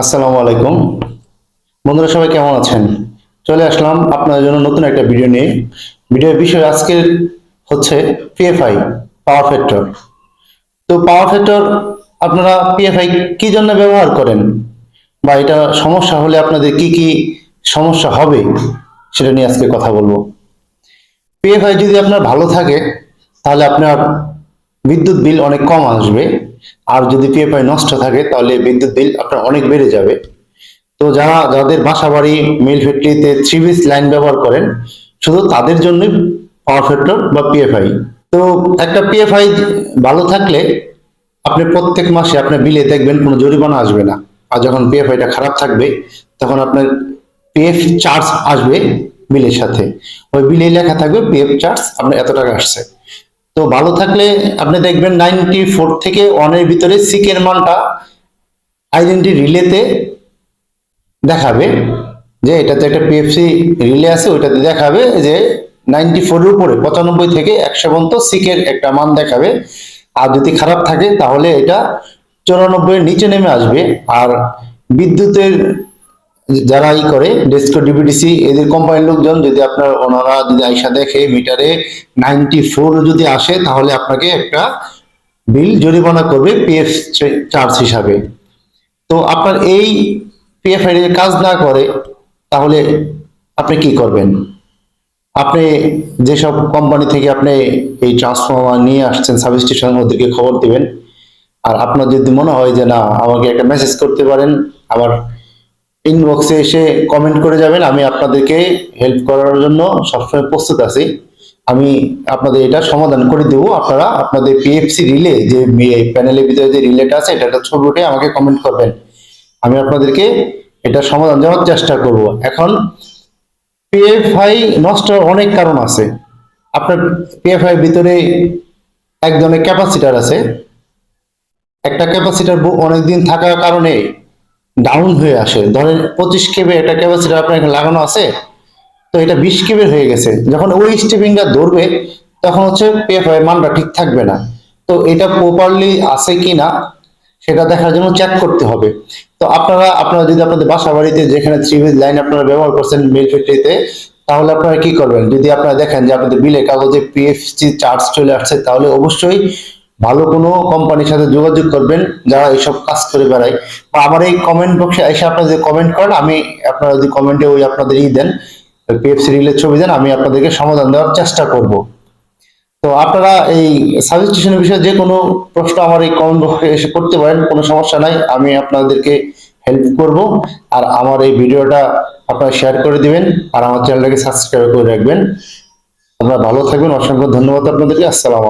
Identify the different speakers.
Speaker 1: আসসালামু আলাইকুম। বন্ধুরা, সবাই কেমন আছেন? চলে আসলাম আপনাদের জন্য নতুন একটা ভিডিও নিয়ে। ভিডিওর বিষয় আজকের হচ্ছে পিএফআই পাওয়ার ফ্যাক্টর তো পাওয়ার ফ্যাক্টর আপনারা পিএফআই কি জন্য ব্যবহার করেন? বা এটা সমস্যা হলে আপনাদের কি কি সমস্যা হবে? সেটা নিয়ে আজকে কথা বলব। পিএফআই যদি আপনার ভালো থাকে, তাহলে আপনার বিদ্যুৎ বিল অনেক কম আসবে। আর যদি পিএফআই নষ্ট থাকে, তাহলে বিদ্যুৎ বিল আপনার অনেক বেড়ে যাবে। তো যারা, যাদের বাসা বাড়ি মিল ফ্যাক্টরিতে থ্রি বিস লাইন ব্যবহার করেন, শুধু তাদের জন্য পাওয়ার ফ্যাক্টর বা পিএফআই তো একটা পিএফআই ভালো থাকলে আপনি প্রত্যেক মাসে আপনার বিলে দেখবেন কোনো জরিমানা আসবে না। আর যখন পিএফআইটা খারাপ থাকবে, তখন আপনার পিএফ চার্জ আসবে বিলের সাথে। ওই বিলে লেখা থাকবে পিএফ চার্জ আপনার এত টাকা আসছে। তো ভালো থাকলে আপনি দেখবেন নাইনটি ফোর থেকে ওয়ানের ভিতরে সিকের মানটা আইডেন্টি রিলেতে দেখাবে। যে এটাতে একটা পিএফসি রিলে আছে, ওইটাতে দেখাবে যে নাইনটি ফোরের উপরে পঁচানব্বই থেকে একশো পর্যন্ত সিকের একটা মান দেখাবে। আর যদি খারাপ থাকে, তাহলে এটা চুরানব্বই এর নিচে নেমে আসবে। আর বিদ্যুতের যারা ই করে ডেস্কো ডিবিডিসি এদের কোম্পানির লোকজন যদি আপনার, ওনারা যদি আইসা দেখে মিটারে নাইনটি ফোর যদি আসে, তাহলে আপনাকে একটা বিল জরিমানা করবে পিএফ চার্জ হিসাবে। তো আপনার এই পিএফ কাজ না করে, তাহলে আপনি কি করবেন? আপনি যেসব কোম্পানি থেকে আপনি এই ট্রান্সফর্মার নিয়ে আসছেন সাবস্টেশনের ওদেরকে খবর দিবেন। আর আপনার যদি মনে হয় যে না, আমাকে একটা মেসেজ করতে পারেন আমার ইনবক্সে এসে কমেন্ট করে যাবেন, আমি আপনাদেরকে হেল্প করার জন্য সবসময় প্রস্তুত আছি। আমি আপনাদের এটা সমাধান করে দেবো। আপনারা আপনাদের পিএফসি রিলে যে প্যানেলের ভিতরে যে রিলেটা আছে এটা একটা ছবি উঠে আমাকে কমেন্ট করবেন। আমি আপনাদেরকে এটা সমাধান দেওয়ার চেষ্টা করব। এখন পিএফআই নষ্ট অনেক কারণ আছে। আপনার পিএফআই ভিতরে এক ধরনের ক্যাপাসিটার আছে। একটা ক্যাপাসিটার অনেকদিন থাকার কারণে ডাউন হয়ে আসে। ধরেন পঁচিশ কেবে একটা ক্যাপাসিটার আপনার এখানে লাগানো আছে, তো এটা বিশ কেবের হয়ে গেছে। যখন ওই স্টেপিংটা ধরবে, তখন হচ্ছে পিএফআই মানটা ঠিক থাকবে না। তো এটা প্রপারলি আছে কি না সেটা দেখার জন্য চেক করতে হবে। তো আপনারা আপনারা যদি আপনাদের বাসা বাড়িতে যেখানে থ্রি ফেজ লাইন আপনারা ব্যবহার করছেন মিল ফ্যাক্টরিতে তাহলে আপনারা কি করবেন? যদি আপনারা দেখেন যে আপনাদের বিলের কাগজে পিএফসি চার্জ চলে আসছে, তাহলে অবশ্যই ভালো কোনো কোম্পানির সাথে যোগাযোগ করবেন যারা এইসব কাজ করে বেড়ায়। বা আমার এই কমেন্ট বক্সে এসে আপনারা যদি কমেন্ট করেন, আমি আপনারা যদি কমেন্টে ওই আপনাদের ই দেন পিএফসি রিলের ছবি দেন, আমি আপনাদেরকে সমাধান দেওয়ার চেষ্টা করব। তো আপনারা এই সাজেস্টেশনের বিষয়ে যে কোনো প্রশ্ন আমার এই কমেন্ট বক্সে এসে করতে পারেন, কোনো সমস্যা নাই, আমি আপনাদেরকে হেল্প করব। আর আমার এই ভিডিওটা আপনারা শেয়ার করে দিবেন, আর আমার চ্যানেলটাকে সাবস্ক্রাইব করে রাখবেন। আপনারা ভালো থাকবেন, অসংখ্য ধন্যবাদ আপনাদেরকে, আসসালাম